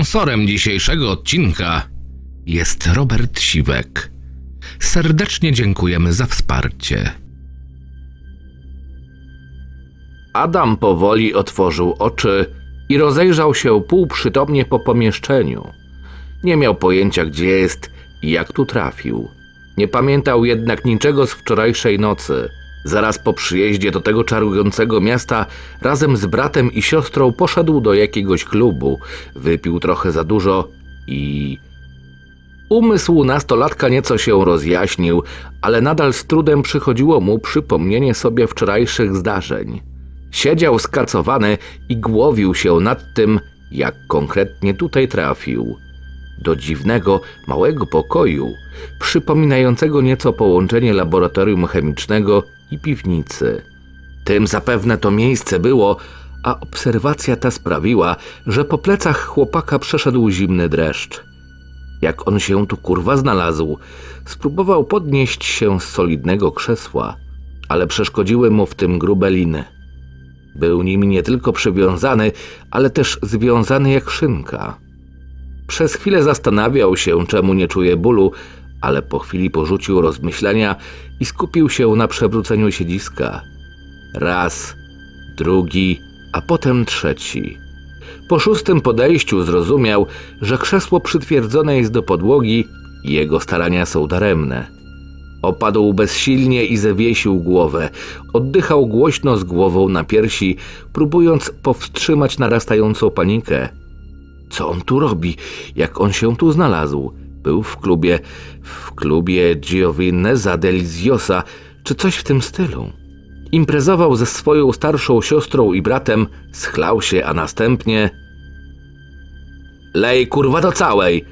Sponsorem dzisiejszego odcinka jest Robert Siwek. Serdecznie dziękujemy za wsparcie. Adam powoli otworzył oczy i rozejrzał się półprzytomnie po pomieszczeniu. Nie miał pojęcia, gdzie jest i jak tu trafił. Nie pamiętał jednak niczego z wczorajszej nocy. Zaraz po przyjeździe do tego czarującego miasta razem z bratem i siostrą poszedł do jakiegoś klubu, wypił trochę za dużo i Umysł nastolatka nieco się rozjaśnił, ale nadal z trudem przychodziło mu przypomnienie sobie wczorajszych zdarzeń. Siedział skacowany i głowił się nad tym, jak konkretnie tutaj trafił. Do dziwnego, małego pokoju, przypominającego nieco połączenie laboratorium chemicznego i piwnicy. Tym zapewne to miejsce było, a obserwacja ta sprawiła, że po plecach chłopaka przeszedł zimny dreszcz. Jak on się tu kurwa znalazł? Spróbował podnieść się z solidnego krzesła, ale przeszkodziły mu w tym grube liny. Był nimi nie tylko przywiązany, ale też związany jak szynka. Przez chwilę zastanawiał się, czemu nie czuje bólu, ale po chwili porzucił rozmyślenia i skupił się na przewróceniu siedziska. Raz, drugi, a potem trzeci. Po szóstym podejściu zrozumiał, że krzesło przytwierdzone jest do podłogi i jego starania są daremne. Opadł bezsilnie i zawiesił głowę. Oddychał głośno z głową na piersi, próbując powstrzymać narastającą panikę. Co on tu robi? Jak on się tu znalazł? Był w klubie, w klubie Giovineza Deliziosa, czy coś w tym stylu. Imprezował ze swoją starszą siostrą i bratem, schlał się, a następnie... Lej kurwa do całej!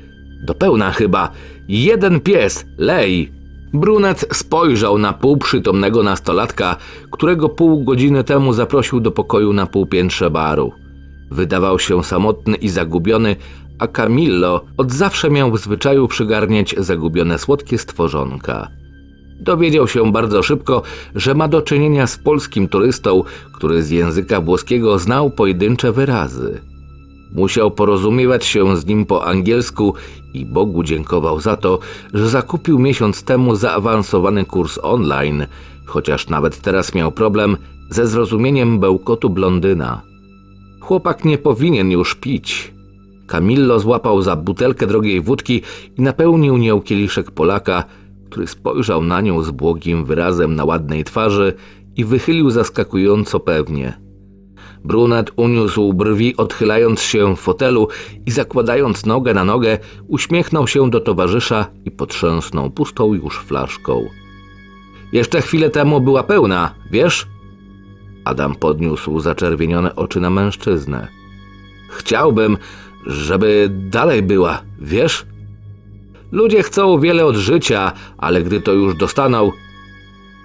Do pełna chyba. Jeden pies, lej! Brunet spojrzał na półprzytomnego nastolatka, którego pół godziny temu zaprosił do pokoju na półpiętrze baru. Wydawał się samotny i zagubiony, a Camillo od zawsze miał w zwyczaju przygarniać zagubione słodkie stworzonka. Dowiedział się bardzo szybko, że ma do czynienia z polskim turystą, który z języka włoskiego znał pojedyncze wyrazy. Musiał porozumiewać się z nim po angielsku i Bogu dziękował za to, że zakupił miesiąc temu zaawansowany kurs online, chociaż nawet teraz miał problem ze zrozumieniem bełkotu blondyna. Chłopak nie powinien już pić. Camillo złapał za butelkę drogiej wódki i napełnił nią kieliszek Polaka, który spojrzał na nią z błogim wyrazem na ładnej twarzy i wychylił zaskakująco pewnie. Brunet uniósł brwi, odchylając się w fotelu i zakładając nogę na nogę, uśmiechnął się do towarzysza i potrząsnął pustą już flaszką. Jeszcze chwilę temu była pełna, wiesz? Adam podniósł zaczerwienione oczy na mężczyznę. Chciałbym, żeby dalej była, wiesz? Ludzie chcą wiele od życia, ale gdy to już dostaną,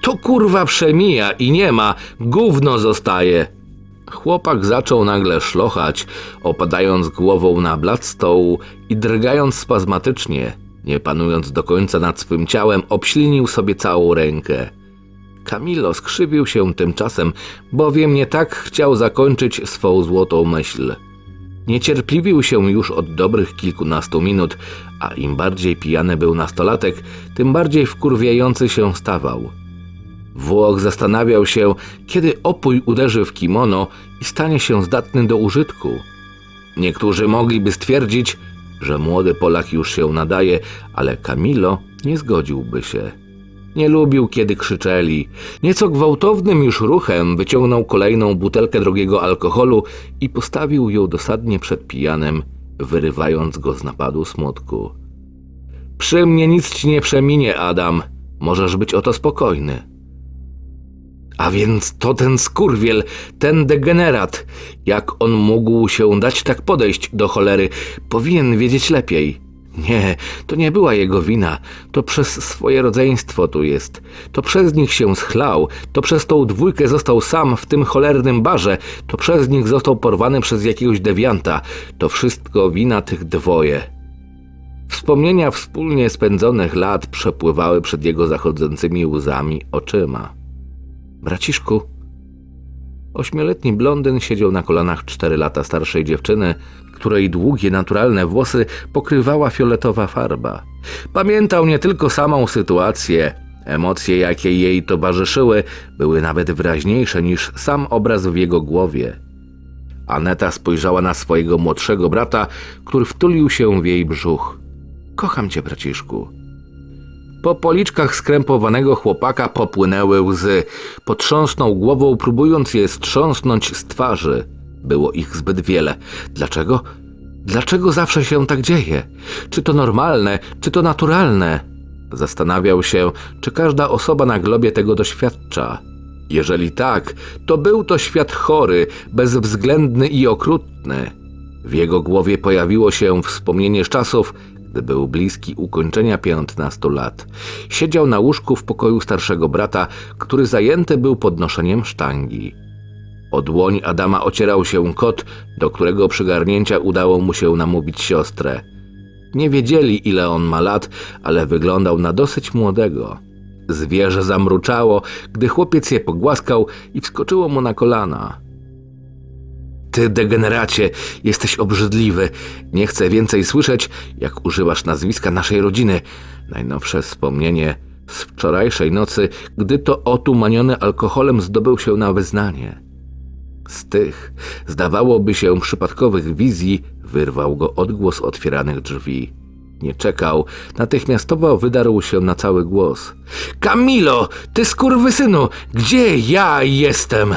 to kurwa przemija i nie ma, gówno zostaje. Chłopak zaczął nagle szlochać, opadając głową na blat stołu i drgając spazmatycznie, nie panując do końca nad swym ciałem, obślinił sobie całą rękę. Camilo skrzywił się tymczasem, bowiem nie tak chciał zakończyć swą złotą myśl. Niecierpliwił się już od dobrych kilkunastu minut, a im bardziej pijany był nastolatek, tym bardziej wkurwiający się stawał. Włoch zastanawiał się, kiedy opój uderzy w kimono i stanie się zdatny do użytku. Niektórzy mogliby stwierdzić, że młody Polak już się nadaje, ale Camilo nie zgodziłby się. Nie lubił, kiedy krzyczeli. Nieco gwałtownym już ruchem wyciągnął kolejną butelkę drogiego alkoholu i postawił ją dosadnie przed pijanem, wyrywając go z napadu smutku. Przy mnie nic ci nie przeminie, Adam. Możesz być o to spokojny. A więc to ten skurwiel, ten degenerat. Jak on mógł się dać tak podejść do cholery? Powinien wiedzieć lepiej. Nie, to nie była jego wina. To przez swoje rodzeństwo tu jest. To przez nich się schlał. To przez tą dwójkę został sam w tym cholernym barze. To przez nich został porwany przez jakiegoś dewianta. To wszystko wina tych dwoje. Wspomnienia wspólnie spędzonych lat przepływały przed jego zachodzącymi łzami oczyma. Braciszku. Ośmioletni blondyn siedział na kolanach cztery lata starszej dziewczyny, której długie, naturalne włosy pokrywała fioletowa farba. Pamiętał nie tylko samą sytuację, emocje, jakie jej towarzyszyły, były nawet wyraźniejsze niż sam obraz w jego głowie. Aneta spojrzała na swojego młodszego brata, który wtulił się w jej brzuch. Kocham cię, braciszku. Po policzkach skrępowanego chłopaka popłynęły łzy. Potrząsnął głową, próbując je strząsnąć z twarzy. Było ich zbyt wiele. Dlaczego? Dlaczego zawsze się tak dzieje? Czy to normalne, czy to naturalne? Zastanawiał się, czy każda osoba na globie tego doświadcza. Jeżeli tak, to był to świat chory, bezwzględny i okrutny. W jego głowie pojawiło się wspomnienie z czasów, gdy był bliski ukończenia 15 lat. Siedział na łóżku w pokoju starszego brata, który zajęty był podnoszeniem sztangi. O dłoń Adama ocierał się kot, do którego przygarnięcia udało mu się namówić siostrę. Nie wiedzieli, ile on ma lat, ale wyglądał na dosyć młodego. Zwierzę zamruczało, gdy chłopiec je pogłaskał i wskoczyło mu na kolana. Ty, degeneracie, jesteś obrzydliwy. Nie chcę więcej słyszeć, jak używasz nazwiska naszej rodziny. Najnowsze wspomnienie z wczorajszej nocy, gdy to otumaniony alkoholem zdobył się na wyznanie. Z tych, zdawałoby się, przypadkowych wizji wyrwał go odgłos otwieranych drzwi. Nie czekał, natychmiastowo wydarł się na cały głos. Kamilo, ty skurwysynu, gdzie ja jestem?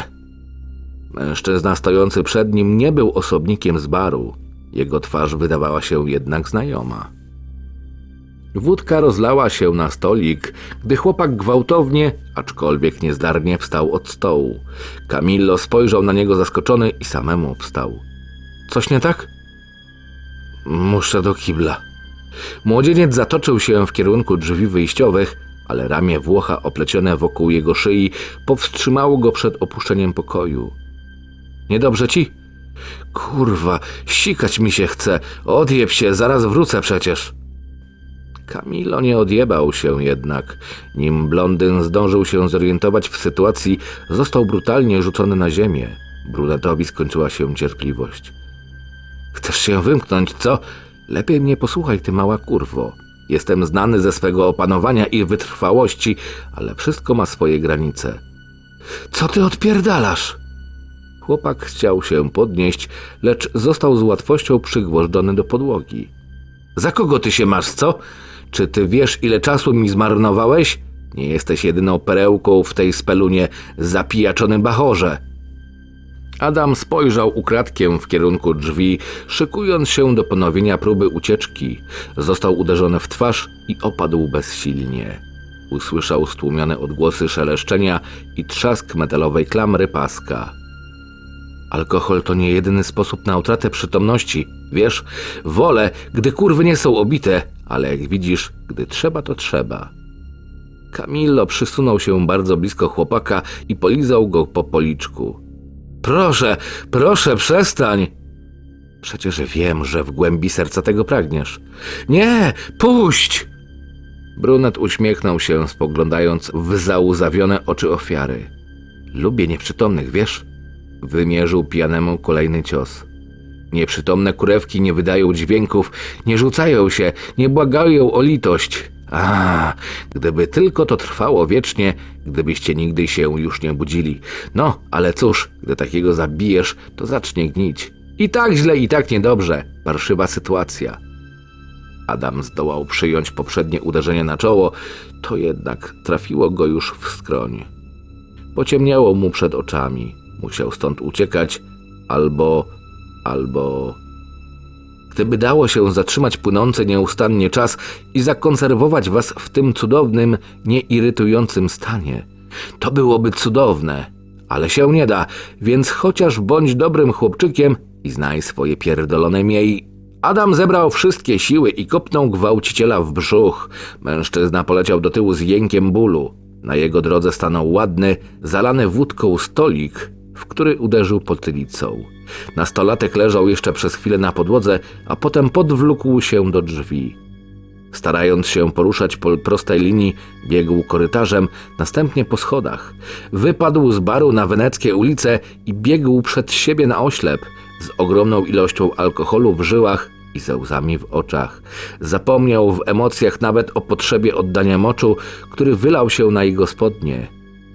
Mężczyzna stojący przed nim nie był osobnikiem z baru. Jego twarz wydawała się jednak znajoma. Wódka rozlała się na stolik, gdy chłopak gwałtownie, aczkolwiek niezdarnie wstał od stołu. Camillo spojrzał na niego zaskoczony i samemu wstał. Coś nie tak? Muszę do kibla. Młodzieniec zatoczył się w kierunku drzwi wyjściowych, ale ramię Włocha oplecione wokół jego szyi powstrzymało go przed opuszczeniem pokoju. Niedobrze ci? Kurwa, sikać mi się chce. Odjeb się, zaraz wrócę przecież. Kamilo nie odjebał się jednak. Nim blondyn zdążył się zorientować w sytuacji, został brutalnie rzucony na ziemię. Brunetowi skończyła się cierpliwość. Chcesz się wymknąć, co? Lepiej mnie posłuchaj, ty mała kurwo. Jestem znany ze swego opanowania i wytrwałości, ale wszystko ma swoje granice. Co ty odpierdalasz? Chłopak chciał się podnieść, lecz został z łatwością przygwożdżony do podłogi. Za kogo ty się masz, co? Czy ty wiesz, ile czasu mi zmarnowałeś? Nie jesteś jedyną perełką w tej spelunie zapijaczonym bachorze. Adam spojrzał ukradkiem w kierunku drzwi, szykując się do ponowienia próby ucieczki. Został uderzony w twarz i opadł bezsilnie. Usłyszał stłumione odgłosy szeleszczenia i trzask metalowej klamry paska. Alkohol to nie jedyny sposób na utratę przytomności. Wiesz, wolę, gdy kurwy nie są obite, ale jak widzisz, gdy trzeba, to trzeba. Camillo przysunął się bardzo blisko chłopaka i polizał go po policzku. Proszę, proszę, przestań! Przecież wiem, że w głębi serca tego pragniesz. Nie, puść! Brunet uśmiechnął się, spoglądając w załzawione oczy ofiary. Lubię nieprzytomnych, wiesz? Wymierzył pijanemu kolejny cios. Nieprzytomne kurewki nie wydają dźwięków, nie rzucają się, nie błagają o litość. A, gdyby tylko to trwało wiecznie, gdybyście nigdy się już nie budzili. No, ale cóż, gdy takiego zabijesz, to zacznie gnić. I tak źle, i tak niedobrze. Parszywa sytuacja. Adam zdołał przyjąć poprzednie uderzenie na czoło, to jednak trafiło go już w skroń. Pociemniało mu przed oczami. Musiał stąd uciekać, albo, albo. Gdyby dało się zatrzymać płynący nieustannie czas i zakonserwować was w tym cudownym, nieirytującym stanie, to byłoby cudowne. Ale się nie da, więc chociaż bądź dobrym chłopczykiem i znaj swoje pierdolone miej. Adam zebrał wszystkie siły i kopnął gwałciciela w brzuch. Mężczyzna poleciał do tyłu z jękiem bólu. Na jego drodze stanął ładny, zalany wódką stolik, w który uderzył potylicą. Nastolatek leżał jeszcze przez chwilę na podłodze, a potem podwlókł się do drzwi. Starając się poruszać po prostej linii, biegł korytarzem, następnie po schodach. Wypadł z baru na weneckie ulice i biegł przed siebie na oślep. z ogromną ilością alkoholu w żyłach i ze łzami w oczach. Zapomniał w emocjach nawet o potrzebie oddania moczu, który wylał się na jego spodnie.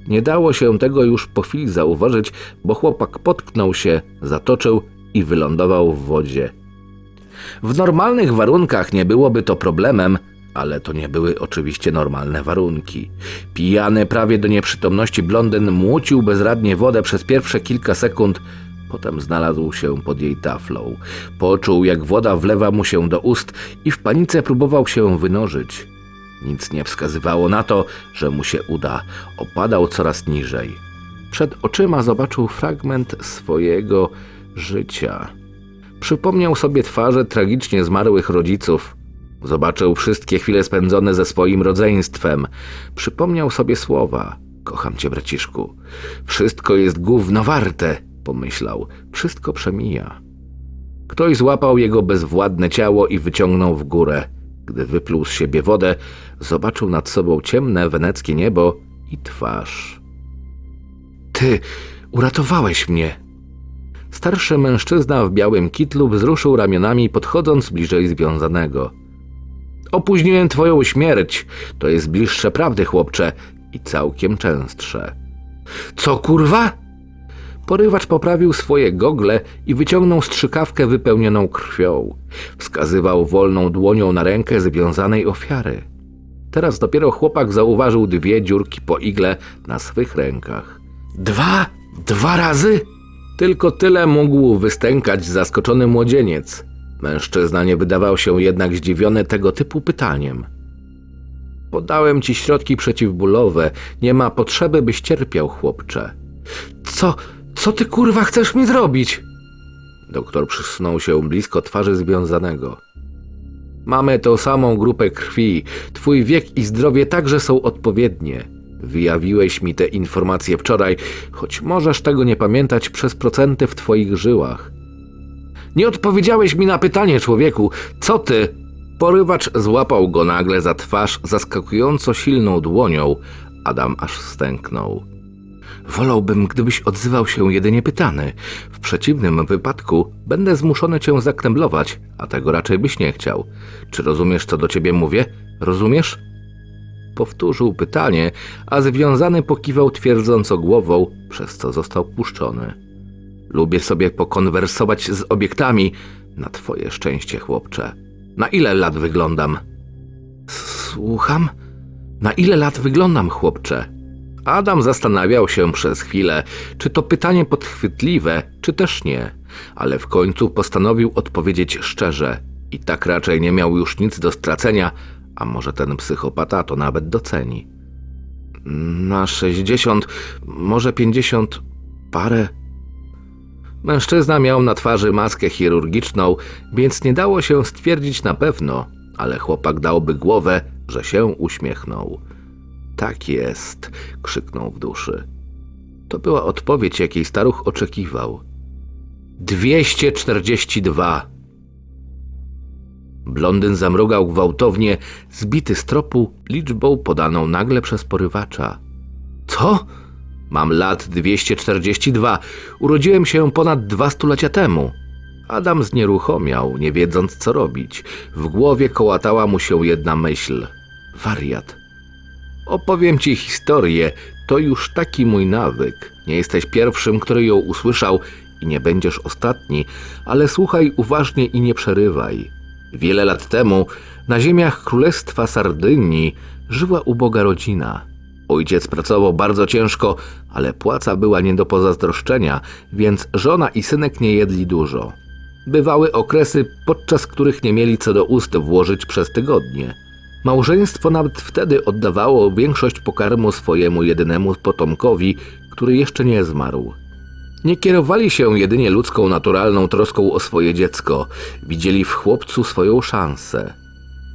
Nie dało się tego już po chwili zauważyć, bo chłopak potknął się, zatoczył i wylądował w wodzie. W normalnych warunkach nie byłoby to problemem, ale to nie były oczywiście normalne warunki. Pijany prawie do nieprzytomności blondyn młócił bezradnie wodę przez pierwsze kilka sekund, potem znalazł się pod jej taflą. Poczuł, jak woda wlewa mu się do ust i w panice próbował się wynożyć. Nic nie wskazywało na to, że mu się uda. Opadał coraz niżej. Przed oczyma zobaczył fragment swojego życia. Przypomniał sobie twarze tragicznie zmarłych rodziców. Zobaczył wszystkie chwile spędzone ze swoim rodzeństwem. Przypomniał sobie słowa: Kocham cię, braciszku. Wszystko jest gówno warte, pomyślał. Wszystko przemija. Ktoś złapał jego bezwładne ciało i wyciągnął w górę. Gdy wypluł z siebie wodę, zobaczył nad sobą ciemne weneckie niebo i twarz. Ty, uratowałeś mnie, Starszy mężczyzna w białym kitlu wzruszył ramionami, podchodząc bliżej związanego. Opóźniłem twoją śmierć. To jest bliższe prawdy, chłopcze, i całkiem częstsze. Co kurwa? Porywacz poprawił swoje gogle i wyciągnął strzykawkę wypełnioną krwią. Wskazywał wolną dłonią na rękę związanej ofiary. Teraz dopiero chłopak zauważył dwie dziurki po igle na swych rękach. Dwa? Dwa razy? Tylko tyle mógł wystękać zaskoczony młodzieniec. Mężczyzna nie wydawał się jednak zdziwiony tego typu pytaniem. Podałem ci środki przeciwbólowe. Nie ma potrzeby, byś cierpiał, chłopcze. Co, co ty kurwa chcesz mi zrobić? Doktor przysunął się blisko twarzy związanego. Mamy tą samą grupę krwi. Twój wiek i zdrowie także są odpowiednie. Wyjawiłeś mi te informacje wczoraj, choć możesz tego nie pamiętać przez procenty w twoich żyłach. Nie odpowiedziałeś mi na pytanie, człowieku. Co ty? Porywacz złapał go nagle za twarz zaskakująco silną dłonią. Adam aż stęknął. Wolałbym, gdybyś odzywał się jedynie pytany. W przeciwnym wypadku będę zmuszony cię zakneblować, a tego raczej byś nie chciał. Czy rozumiesz, co do ciebie mówię? Rozumiesz? Powtórzył pytanie, a związany pokiwał twierdząco głową, przez co został puszczony. Lubię sobie pokonwersować z obiektami. Na twoje szczęście, chłopcze. Na ile lat wyglądam? Słucham? Na ile lat wyglądam, chłopcze? Adam zastanawiał się przez chwilę, czy to pytanie podchwytliwe, czy też nie, ale w końcu postanowił odpowiedzieć szczerze. I tak raczej nie miał już nic do stracenia, a może ten psychopata to nawet doceni. Na sześćdziesiąt, może pięćdziesiąt parę. Mężczyzna miał na twarzy maskę chirurgiczną, więc nie dało się stwierdzić na pewno, ale chłopak dałby głowę, że się uśmiechnął. Tak jest, krzyknął w duszy. To była odpowiedź, jakiej staruch oczekiwał. Dwieście czterdzieści dwa. Blondyn zamrugał gwałtownie, zbity z tropu liczbą podaną nagle przez porywacza. Co? Mam lat 242. Urodziłem się ponad dwa stulecia temu. Adam znieruchomiał, nie wiedząc co robić. W głowie kołatała mu się jedna myśl. Wariat. Opowiem ci historię. To już taki mój nawyk. Nie jesteś pierwszym, który ją usłyszał i nie będziesz ostatni, ale słuchaj uważnie i nie przerywaj. Wiele lat temu na ziemiach Królestwa Sardynii żyła uboga rodzina. Ojciec pracował bardzo ciężko, ale płaca była nie do pozazdroszczenia, więc żona i synek nie jedli dużo. Bywały okresy, podczas których nie mieli co do ust włożyć przez tygodnie. Małżeństwo nawet wtedy oddawało większość pokarmu swojemu jedynemu potomkowi, który jeszcze nie zmarł. Nie kierowali się jedynie ludzką naturalną troską o swoje dziecko, widzieli w chłopcu swoją szansę.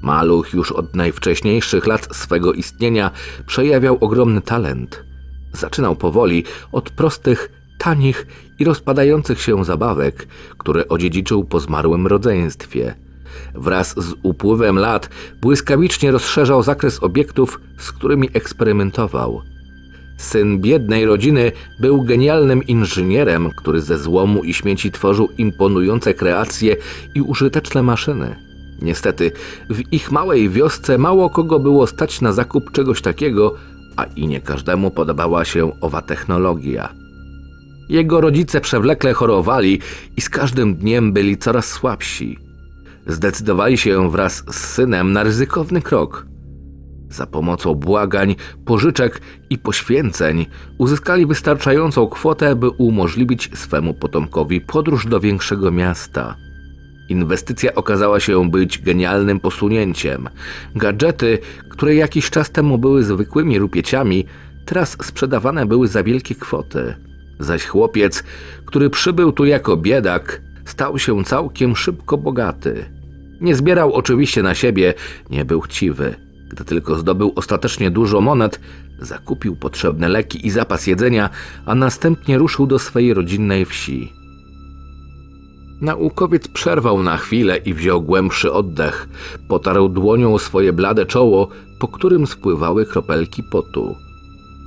Maluch już od najwcześniejszych lat swego istnienia przejawiał ogromny talent. Zaczynał powoli od prostych, tanich i rozpadających się zabawek, które odziedziczył po zmarłym rodzeństwie. Wraz z upływem lat błyskawicznie rozszerzał zakres obiektów, z którymi eksperymentował. Syn biednej rodziny był genialnym inżynierem, który ze złomu i śmieci tworzył imponujące kreacje i użyteczne maszyny. Niestety, w ich małej wiosce mało kogo było stać na zakup czegoś takiego, a i nie każdemu podobała się owa technologia. Jego rodzice przewlekle chorowali i z każdym dniem byli coraz słabsi. Zdecydowali się wraz z synem na ryzykowny krok. Za pomocą błagań, pożyczek i poświęceń uzyskali wystarczającą kwotę, by umożliwić swemu potomkowi podróż do większego miasta. Inwestycja okazała się być genialnym posunięciem. Gadżety, które jakiś czas temu były zwykłymi rupieciami, teraz sprzedawane były za wielkie kwoty. Zaś chłopiec, który przybył tu jako biedak, stał się całkiem szybko bogaty. Nie zbierał oczywiście na siebie, nie był chciwy. Gdy tylko zdobył ostatecznie dużo monet, zakupił potrzebne leki i zapas jedzenia, a następnie ruszył do swojej rodzinnej wsi. Naukowiec przerwał na chwilę i wziął głębszy oddech. Potarł dłonią swoje blade czoło, po którym spływały kropelki potu.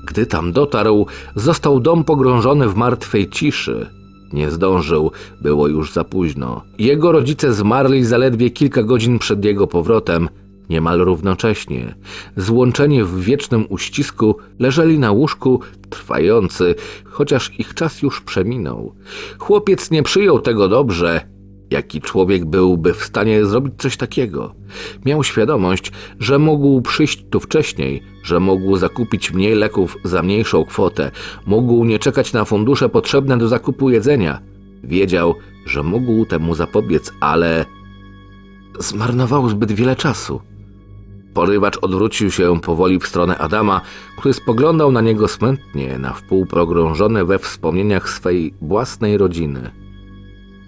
Gdy tam dotarł, został dom pogrążony w martwej ciszy. Nie zdążył, było już za późno. Jego rodzice zmarli zaledwie kilka godzin przed jego powrotem, niemal równocześnie. Złączeni w wiecznym uścisku, leżeli na łóżku, trwający, chociaż ich czas już przeminął. Chłopiec nie przyjął tego dobrze. Jaki człowiek byłby w stanie zrobić coś takiego? Miał świadomość, że mógł przyjść tu wcześniej, że mógł zakupić mniej leków za mniejszą kwotę, mógł nie czekać na fundusze potrzebne do zakupu jedzenia. Wiedział, że mógł temu zapobiec, ale zmarnował zbyt wiele czasu. Porywacz odwrócił się powoli w stronę Adama, który spoglądał na niego smętnie, na wpół pogrążony we wspomnieniach swej własnej rodziny.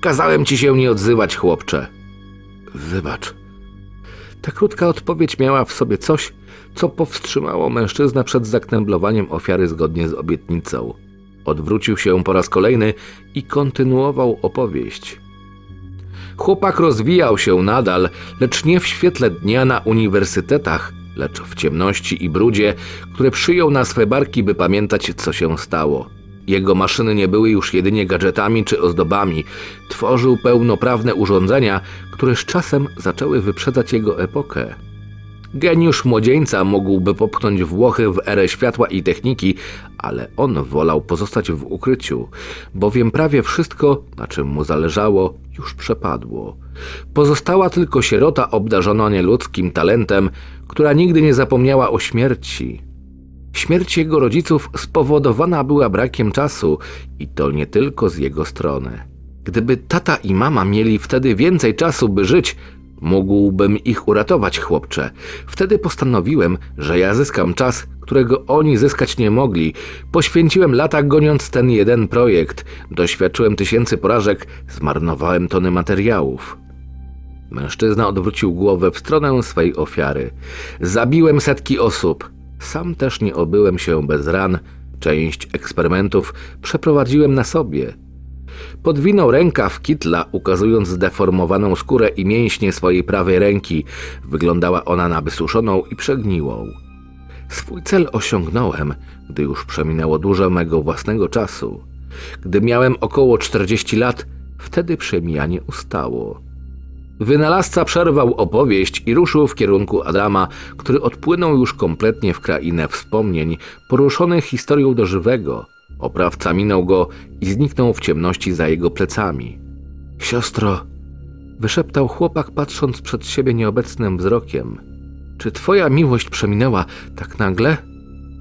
Kazałem ci się nie odzywać, chłopcze. Wybacz. Ta krótka odpowiedź miała w sobie coś, co powstrzymało mężczyznę przed zaknęblowaniem ofiary zgodnie z obietnicą. Odwrócił się po raz kolejny i kontynuował opowieść. Chłopak rozwijał się nadal, lecz nie w świetle dnia na uniwersytetach, lecz w ciemności i brudzie, które przyjął na swe barki, by pamiętać, co się stało. Jego maszyny nie były już jedynie gadżetami czy ozdobami. Tworzył pełnoprawne urządzenia, które z czasem zaczęły wyprzedzać jego epokę. Geniusz młodzieńca mógłby popchnąć Włochy w erę światła i techniki, ale on wolał pozostać w ukryciu, bowiem prawie wszystko, na czym mu zależało, już przepadło. Pozostała tylko sierota obdarzona nieludzkim talentem, która nigdy nie zapomniała o śmierci. Śmierć jego rodziców spowodowana była brakiem czasu i to nie tylko z jego strony. Gdyby tata i mama mieli wtedy więcej czasu, by żyć, mógłbym ich uratować, chłopcze. Wtedy postanowiłem, że ja zyskam czas, którego oni zyskać nie mogli. Poświęciłem lata goniąc ten jeden projekt. Doświadczyłem tysięcy porażek, zmarnowałem tony materiałów. Mężczyzna odwrócił głowę w stronę swej ofiary. Zabiłem setki osób. Sam też nie obyłem się bez ran. Część eksperymentów przeprowadziłem na sobie. Podwinął rękaw kitla, ukazując zdeformowaną skórę i mięśnie swojej prawej ręki. Wyglądała ona na wysuszoną i przegniłą. Swój cel osiągnąłem, gdy już przeminęło dużo mego własnego czasu. Gdy miałem około 40 lat, wtedy przemijanie ustało. Wynalazca przerwał opowieść i ruszył w kierunku Adama, który odpłynął już kompletnie w krainę wspomnień, poruszony historią do żywego. Oprawca minął go i zniknął w ciemności za jego plecami. Siostro, wyszeptał chłopak, patrząc przed siebie nieobecnym wzrokiem. Czy twoja miłość przeminęła tak nagle?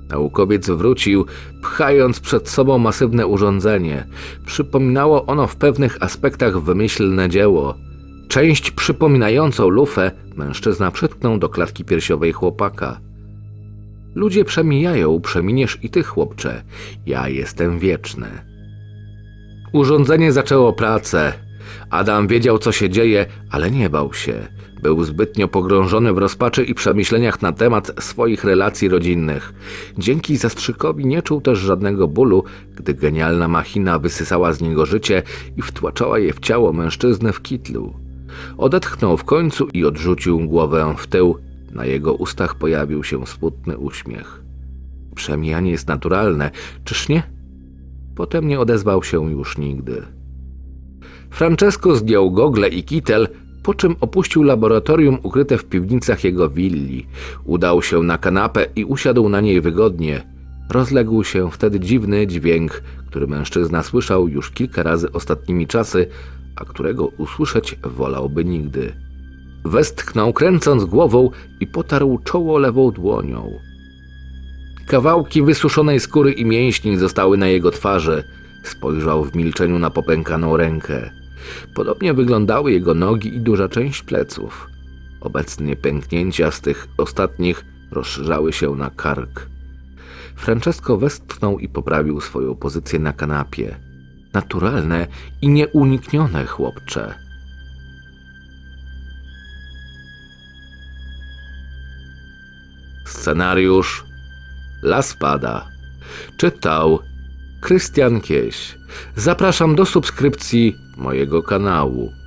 Naukowiec wrócił, pchając przed sobą masywne urządzenie. Przypominało ono w pewnych aspektach wymyślne dzieło. Część przypominającą lufę mężczyzna przytknął do klatki piersiowej chłopaka. Ludzie przemijają, przeminiesz i ty, chłopcze. Ja jestem wieczny. Urządzenie zaczęło pracę. Adam wiedział, co się dzieje, ale nie bał się. Był zbytnio pogrążony w rozpaczy i przemyśleniach na temat swoich relacji rodzinnych. Dzięki zastrzykowi nie czuł też żadnego bólu, gdy genialna machina wysysała z niego życie i wtłaczała je w ciało mężczyzny w kitlu. Odetchnął w końcu i odrzucił głowę w tył. Na jego ustach pojawił się smutny uśmiech. Przemijanie jest naturalne, czyż nie? Potem nie odezwał się już nigdy. Francesco zdjął gogle i kitel, po czym opuścił laboratorium ukryte w piwnicach jego willi. Udał się na kanapę i usiadł na niej wygodnie. Rozległ się wtedy dziwny dźwięk, który mężczyzna słyszał już kilka razy ostatnimi czasy, a którego usłyszeć wolałby nigdy. Westchnął kręcąc głową i potarł czoło lewą dłonią. Kawałki wysuszonej skóry i mięśni zostały na jego twarzy. Spojrzał w milczeniu na popękaną rękę. Podobnie wyglądały jego nogi i duża część pleców. Obecnie pęknięcia z tych ostatnich rozszerzały się na kark. Francesco westchnął i poprawił swoją pozycję na kanapie. Naturalne i nieuniknione, chłopcze. Scenariusz Las pada. Czytał Krystian Kieś. Zapraszam do subskrypcji mojego kanału.